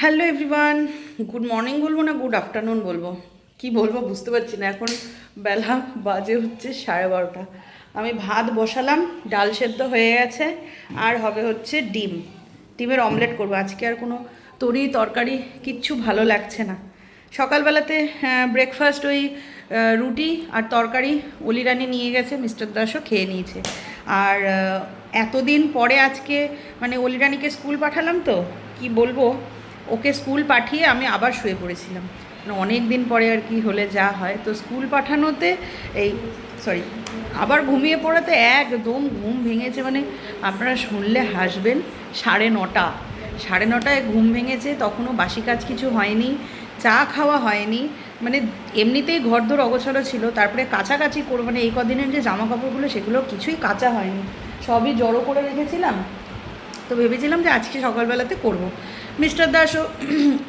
Hello everyone good morning বলব না good afternoon বলব? কি বলব বুঝতে পারছি না। এখন বেলা বাজে হচ্ছে সাড়ে বারোটা। আমি ভাত বসালাম, ডাল সেদ্ধ হয়ে গেছে, আর হবে হচ্ছে ডিম। ডিমের অমলেট করব। আজকে আর কোনো তরি তরকারি কিচ্ছু ভালো লাগছে না। সকালবেলাতে ব্রেকফাস্ট ওই রুটি আর তরকারি অলিরানি নিয়ে গেছে মিস্টার দাসও খেয়ে নিয়েছে। আর এতদিন পরে আজকে মানে অলিরানিকে স্কুল পাঠালাম তো, কি বলব? ওকে স্কুল পাঠিয়ে আমি আবার শুয়ে পড়েছিলাম। মানে অনেক দিন পরে আর কি হলে যা হয়। তো স্কুল পাঠানোতে এই সরি আবার ঘুমিয়ে পড়াতে একদম ঘুম ভেঙেছে। মানে আপনারা শুনলে হাসবেন, সাড়ে নটা। সাড়ে নটায় ঘুম ভেঙেছে, তখনও বাসি কাজ কিছু হয়নি, চা খাওয়া হয়নি। মানে এমনিতেই ঘরদোর অগোছালো ছিল। তারপরে কাছাকাছি করব মানে এই কদিনের যে জামা কাপড়গুলো সেগুলো কিছুই কাঁচা হয়নি। সবই জড়ো করে রেখেছিলাম। তো ভেবেছিলাম যে আজকে সকালবেলাতে করব। মিস্টার দাসও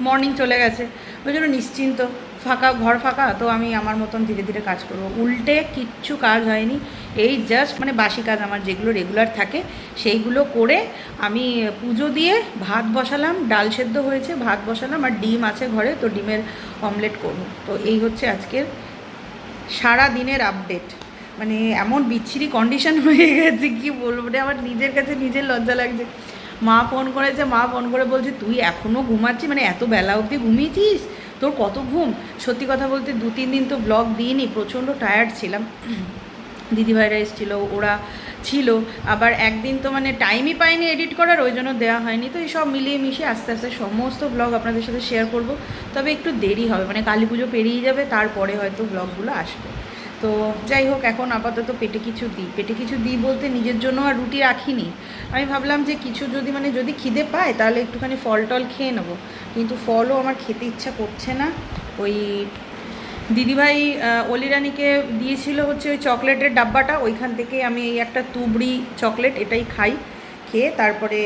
মর্নিং চলে গেছে। ওই জন্য নিশ্চিন্ত। ফাঁকা, ঘর ফাঁকা, তো আমি আমার মতন ধীরে ধীরে কাজ করব। উল্টে কিচ্ছু কাজ হয়নি। এই জাস্ট মানে বাসি কাজ আমার, যেগুলো রেগুলার থাকে, সেইগুলো করে আমি পুজো দিয়ে ভাত বসালাম, ডাল সেদ্ধ হয়েছে, ভাত বসালাম, আর ডিম আছে ঘরে, তো ডিমের অমলেট করব। তো এই হচ্ছে আজকের সারা দিনের আপডেট মানে এমন বিচ্ছিরি কন্ডিশন হয়ে গেছে, কি বলব রে? আমার নিজের কাছে নিজের লজ্জা লাগছে। মা ফোন করেছে, মা ফোন করে বলছে, তুই এখনও ঘুমাচ্ছিস? মানে এত বেলা অবধি ঘুমিয়েছিস? তোর কত ঘুম? সত্যি কথা বলতে দু, তিন দিন তো ব্লগ দিইনি, প্রচণ্ড টায়ার্ড ছিলাম। দিদিভাইরা এসেছিল, ওরা ছিল। আবার একদিন তো মানে টাইমই পাইনি এডিট করার, ওই জন্য দেওয়া হয়নি। তো এই সব মিলিয়ে মিশিয়ে আস্তে আস্তে সমস্ত ব্লগ আপনাদের সাথে শেয়ার করব। তবে একটু দেরি হবে মানে কালী পুজো পেরিয়ে যাবে, তারপরে হয়তো ব্লগগুলো আসবে। তো যাই হোক, এখন আপাতত পেটে কিছু দিই। পেটে কিছু দিই বলতে নিজের জন্য আর রুটি রাখিনি। আমি ভাবলাম যে কিছু যদি মানে যদি খিদে পায় তাহলে একটুখানি ফল টল খেয়ে নেব। কিন্তু ফলও আমার খেতে ইচ্ছা করছে না। ওই দিদিভাই অলিরানিকে দিয়েছিল হচ্ছে ওই চকলেটের ডাব্বাটা। ওইখান থেকে আমি এই একটা তুবড়ি চকলেট এটাই খাই, খেয়ে তারপরে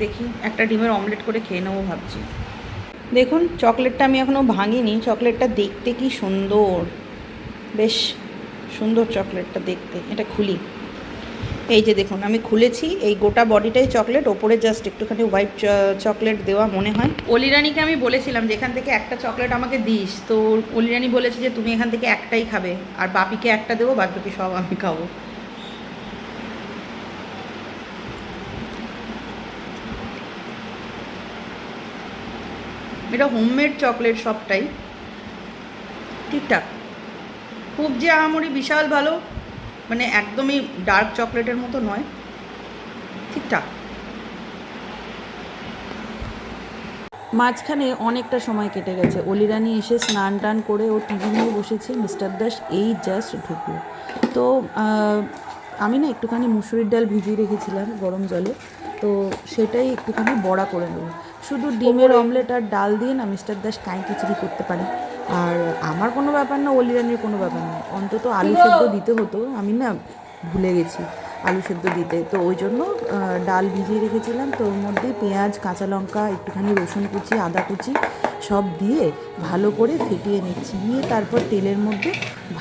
দেখি একটা ডিমের অমলেট করে খেয়ে নেব ভাবছি। দেখুন, চকলেটটা আমি এখনও ভাঙিনি। চকলেটটা দেখতে কি সুন্দর। বেশ সুন্দর চকলেটটা দেখতে, এটা খুলি। এই যে দেখুন, আমি খুলেছি, এই গোটা বডিটাই চকলেট, ওপরে জাস্ট একটুখানি হোয়াইট চকলেট দেওয়া মনে হয়। অলিরানিকে আমি বলেছিলাম যে, এখান থেকে একটা চকলেট আমাকে দিস। তো অলিরানি বলেছে যে, তুমি এখান থেকে একটাই খাবে, আর বাপিকে একটা দেবো বাদ বাকি সব আমি খাব। এটা হোমমেড চকলেট সবটাই। ঠিকঠাক খুব যে আহামরি বিশাল ভালো মানে একদমই ডার্ক চকলেটের মতো নয়। ঠিকঠাক। মাঝখানে অনেকটা সময় কেটে গেছে। অলিরানি এসে স্নান টান করে ও টিভি নিয়ে বসেছে মিস্টার দাস এই জাস্ট ঢুকলো। তো আমি না একটুখানি মুসুরির ডাল ভিজিয়ে রেখেছিলাম গরম জলে। তো সেটাই একটুখানি বড়া করে নেব। শুধু ডিমের অমলেট আর ডাল দিয়ে না মিস্টার দাস কাঁই খিচুড়ি করতে পারে। আর আমার কোনো ব্যাপার না অলিরানির কোনো ব্যাপার না। অন্তত আলু সেদ্ধ দিতে হতো। আমি না ভুলে গেছি আলু সেদ্ধ দিতে। তো ওই জন্য ডাল ভিজিয়ে রেখেছিলাম। তো ওর মধ্যে পেঁয়াজ কাঁচা লঙ্কা একটুখানি রসুন কুচি আদা কুচি সব দিয়ে ভালো করে ফেটিয়ে নিচ্ছি। নিয়ে তারপর তেলের মধ্যে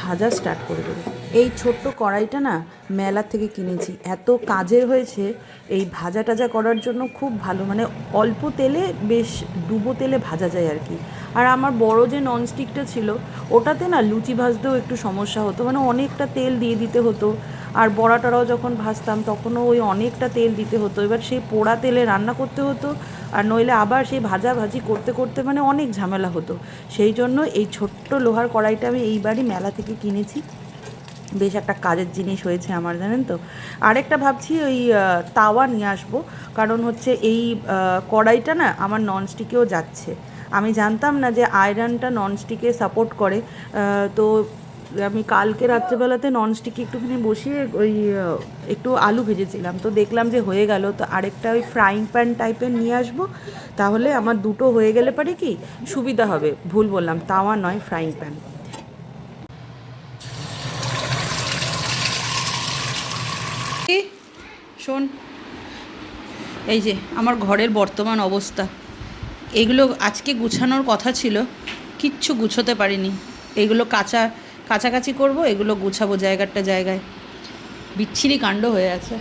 ভাজা স্টার্ট করে দেবো। এই ছোট্ট কড়াইটা না মেলা থেকে কিনেছি। এত কাজের হয়েছে, এই ভাজা টাজা করার জন্য খুব ভালো। মানে অল্প তেলে বেশ ডুবো তেলে ভাজা যায় আর কি। আর আমার বড় যে ননস্টিকটা ছিল, ওটাতে না লুচি ভাজতেও একটু সমস্যা হতো। মানে অনেকটা তেল দিয়ে দিতে হতো। আর বড়াটারাও যখন ভাজতাম, তখনও ওই অনেকটা তেল দিতে হতো। এবার সেই পোড়া তেলে রান্না করতে হতো আর নইলে আবার সেই ভাজা ভাজি করতে করতে মানে অনেক ঝামেলা হতো। সেই জন্য এই ছোট্ট লোহার কড়াইটা আমি এইবারই মেলা থেকে কিনেছি। বেশ একটা কাজের জিনিস হয়েছে আমার, জানেন তো? আরেকটা ভাবছি ওই তাওয়া নিয়ে আসব। কারণ হচ্ছে এই কড়াইটা না আমার ননস্টিকেও যাচ্ছে। আমি জানতাম না যে আয়রনটা ননস্টিকে সাপোর্ট করে। তো আমি কালকে রাত্রেবেলাতে ননস্টিকে একটুখানি বসিয়ে ওই একটু আলু ভেজেছিলাম। তো দেখলাম যে হয়ে গেল। তো আরেকটা ওই ফ্রাইং প্যান টাইপের নিয়ে আসব। তাহলে আমার দুটো হয়ে গেলে পারে কি, সুবিধা হবে। ভুল বললাম, তাওয়া নয় ফ্রাইং প্যান শোন, এই যে আমার ঘরের বর্তমান অবস্থা। এগুলো আজকে গুছানোর কথা ছিল, কিচ্ছু গুছোতে পারিনি। এগুলো কাঁচা কাছাকাছি করব, এগুলো গুছাবো জায়গাটা জায়গায়। বিচ্ছিরি কাণ্ড হয়ে আছে।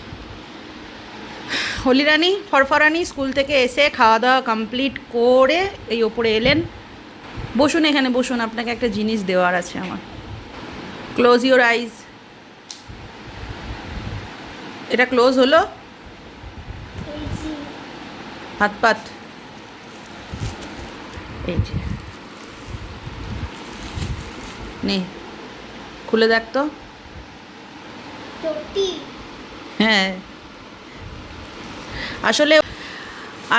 হলিরানি, ফরফরানি স্কুল থেকে এসে খাওয়া দাওয়া কমপ্লিট করে এই ওপরে এলেন। বসুন এখানে, বসুন, আপনাকে একটা জিনিস দেওয়ার আছে আমার। ক্লোজ ইউর আইজ এটা ক্লোজ হলো? হাত পাত। এই যে। নে। খুলে দেখ তো। হ্যাঁ। আসলে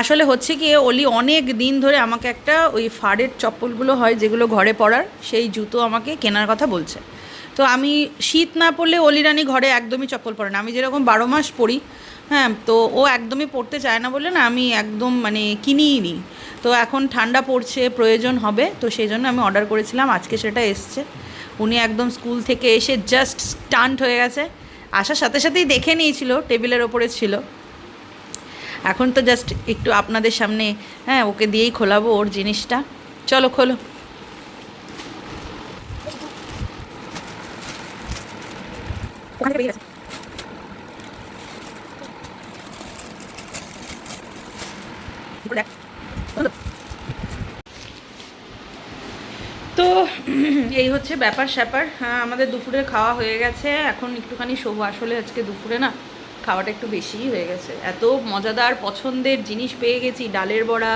আসলে হচ্ছে কি অলি অনেক দিন ধরে আমাকে একটা ওই ফাড়ের চপ্পলগুলো হয় যেগুলো ঘরে পরার সেই জুতো আমাকে কেনার কথা বলছে। তো আমি শীত না পড়লে অলি রানী ঘরে একদমই চপ্পল পরে না। আমি যেরকম বারো মাস পরি হ্যাঁ তো ও একদমই পড়তে চায় না বলে না আমি একদম মানে কিনিই নি। তো এখন ঠান্ডা পড়ছে প্রয়োজন হবে তো সেই জন্য আমি অর্ডার করেছিলাম আজকে সেটা এসছে। উনি একদম স্কুল থেকে এসে জাস্ট স্টান্ট হয়ে গেছে। আসার সাথে সাথেই দেখে নিয়েছিল, টেবিলের ওপরে ছিল। এখন তো জাস্ট একটু আপনাদের সামনে হ্যাঁ ওকে দিয়েই খোলাবো ওর জিনিসটা। চলো, খোলো। এই হচ্ছে ব্যাপার স্যাপার। হ্যাঁ আমাদের দুপুরে খাওয়া হয়ে গেছে। এখন একটুখানি শোবো। আসলে আজকে দুপুরে না খাওয়াটা একটু বেশিই হয়ে গেছে। এত মজাদার পছন্দের জিনিস পেয়ে গেছি। ডালের বড়া,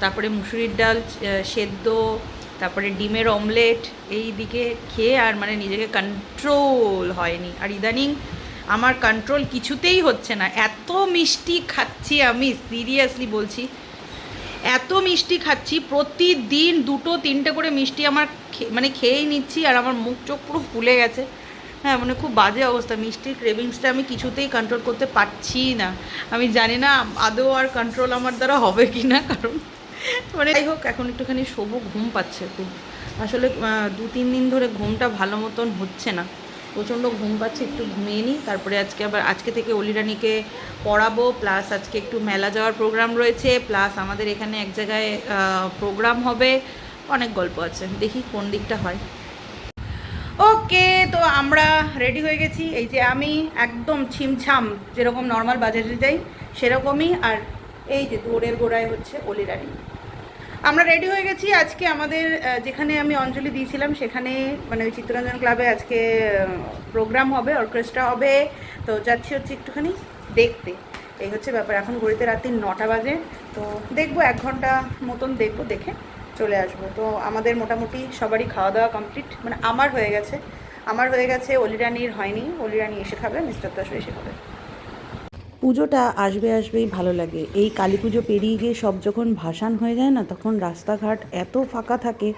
তারপরে মুসুরির ডাল সেদ্ধ, তারপরে ডিমের অমলেট। এই দিকে খেয়ে আর মানে নিজেকে কন্ট্রোল হয়নি। আর ইদানিং আমার কন্ট্রোল কিছুতেই হচ্ছে না। এত মিষ্টি খাচ্ছি আমি সিরিয়াসলি বলছি। এত মিষ্টি খাচ্ছি, প্রতিদিন দুটো, তিনটে করে মিষ্টি আমার মানে খেয়েই নিচ্ছি আর আমার মুখ চোখ পুরো ফুলে গেছে। হ্যাঁ মানে খুব বাজে অবস্থা। মিষ্টির ক্রেভিংসটা আমি কিছুতেই কন্ট্রোল করতে পারছি না। আমি জানি না আদৌ আর কন্ট্রোল আমার দ্বারা হবে কি না কারণ মানে যাই হোক, এখন একটুখানি শোবো, ঘুম পাচ্ছে খুব। আসলে দু তিন দিন ধরে ঘুমটা ভালো মতন হচ্ছে না। প্রচণ্ড ঘুম পাচ্ছে, একটু ঘুমিয়ে নিই। তারপরে আজকে আবার, আজকে থেকে অলিরানিকে পড়াবো, প্লাস আজকে একটু মেলা যাওয়ার প্রোগ্রাম রয়েছে, প্লাস আমাদের এখানে এক জায়গায় প্রোগ্রাম হবে। অনেক গল্প আছে, দেখি কোন দিকটা হয়। ওকে, তো আমরা রেডি হয়ে গেছি। এই যে আমি একদম ছিমছাম, যেরকম নর্মাল বাজারে যাই, সেরকমই। আর এই যে দৌড়ের গোড়ায় হচ্ছে অলিরানি আমরা রেডি হয়ে গেছি আজকে আমাদের যেখানে আমি অঞ্জলি দিয়েছিলাম, সেখানে মানে ওই চিত্তরঞ্জন ক্লাবে আজকে প্রোগ্রাম হবে অর্কেস্ট্রা হবে। তো যাচ্ছি হচ্ছে একটুখানি দেখতে। এই হচ্ছে ব্যাপার। এখন ঘড়িতে রাত্রি নটা বাজে। তো দেখব, এক ঘণ্টা মতন দেখব, দেখে চলে আসব। তো আমাদের মোটামুটি সবারই খাওয়া দাওয়া কমপ্লিট মানে আমার হয়ে গেছে। আমার হয়ে গেছে অলিরানির হয়নি। অলিরানি এসে খাবে, মিস্টার দাসও এসে খাবে। পুজোটা আসবে আসবেই ভালো লাগে। এই কালী পুজো পেরিয়ে গিয়ে সব যখন ভাসান হয়ে যায় না তখন রাস্তাঘাট এত ফাঁকা থাকে।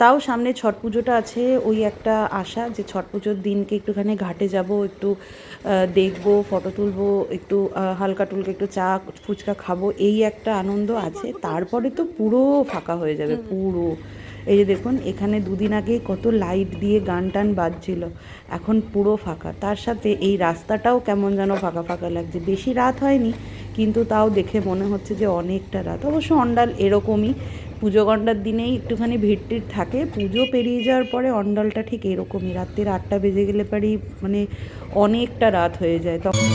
তাও সামনে ছট পুজোটা আছে ওই একটা আশা যে ছট পুজোর দিনকে একটুখানি ঘাটে যাব একটু দেখব ফটো তুলবো একটু হালকা টুলকা একটু চা ফুচকা খাব এই একটা আনন্দ আছে। তারপরে তো পুরো ফাঁকা হয়ে যাবে পুরো। এই যে দেখুন, এখানে দুদিন আগে কত লাইট দিয়ে গান টান বাজছিল। এখন পুরো ফাঁকা। তার সাথে এই রাস্তাটাও কেমন যেন ফাঁকা ফাঁকা লাগছে। বেশি রাত হয়নি, কিন্তু তাও দেখে মনে হচ্ছে যে অনেকটা রাত। অবশ্য অন্ডাল এরকমই। পুজো গন্ডার দিনেই একটুখানি ভিড় থাকে। পুজো পেরিয়ে যাওয়ার পরে অন্ডালটা ঠিক এরকমই। রাত্রির আটটা বেজে গেলে পারি মানে অনেকটা রাত হয়ে যায়। তখন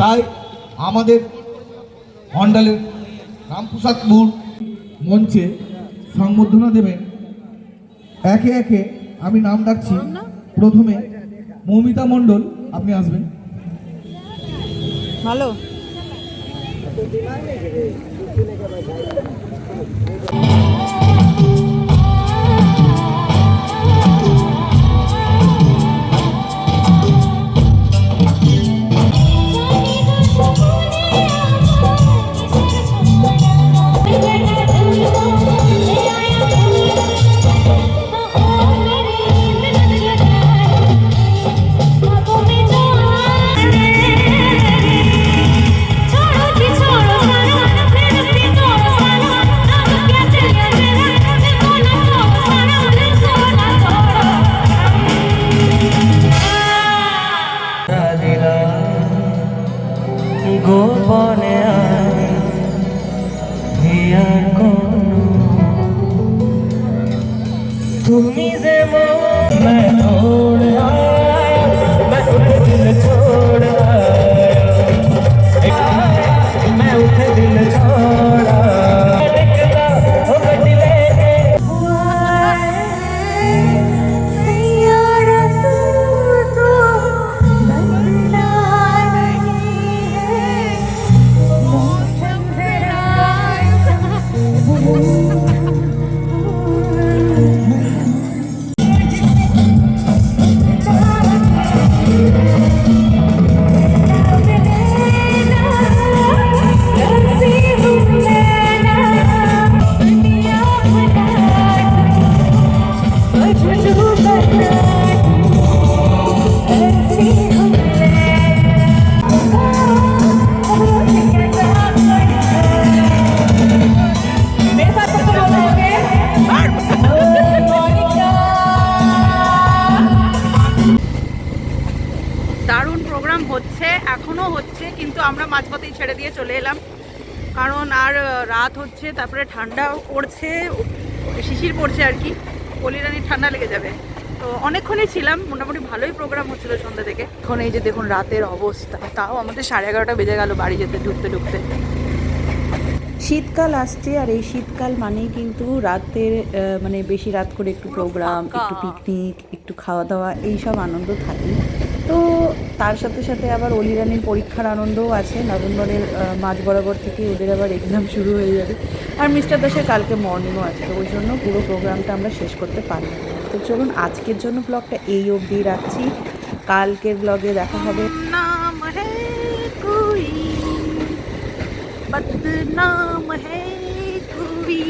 তাই আমাদের অন্ডালের রামপ্রসাদপুর মঞ্চে সংবর্ধনা দেবেন। একে একে আমি নাম ডাকছি। প্রথমে মৌমিতা মণ্ডল, আপনি আসবেন। ভালো। ভুবনে হচ্ছে কিন্তু আমরা মাঝপথেই ছেড়ে দিয়ে চলে এলাম। কারণ আর রাত হচ্ছে তারপরে ঠান্ডাও পড়ছে শিশির পড়ছে আর কি। কলিরানির ঠান্ডা লেগে যাবে। তো অনেকক্ষণই ছিলাম মোটামুটি ভালোই প্রোগ্রাম হচ্ছিল সন্ধ্যা থেকে। এখন এই যে দেখুন রাতের অবস্থা। তাও আমাদের সাড়ে এগারোটা বেজে গেল বাড়ি যেতে ঢুকতে ঢুকতে। শীতকাল আসছে আর এই শীতকাল মানেই কিন্তু রাতের মানে বেশি রাত করে একটু প্রোগ্রাম। একটু পিকনিক একটু খাওয়া দাওয়া এই সব আনন্দ থাকে তো তার সাথে সাথে আবার অলিরানির পরীক্ষার আনন্দও আছে নভেম্বরের আহ, মাঝ বরাবর থেকে ওদের আবার এক্সাম শুরু হয়ে যাবে আর মিস্টার দাসের কালকে মর্নিংও আছে তো ওই জন্য পুরো প্রোগ্রামটা আমরা শেষ করতে পারলাম না। তো চলুন আজকের জন্য ব্লগটা এই অবধি রাখছি কালকের ব্লগে দেখা হবে नाम है कोई बदनाम है कोई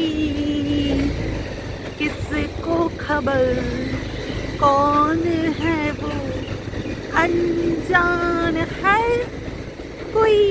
किसको खबर कौन है वो അഞ്ചാണ്. ഹൈ. പോയി.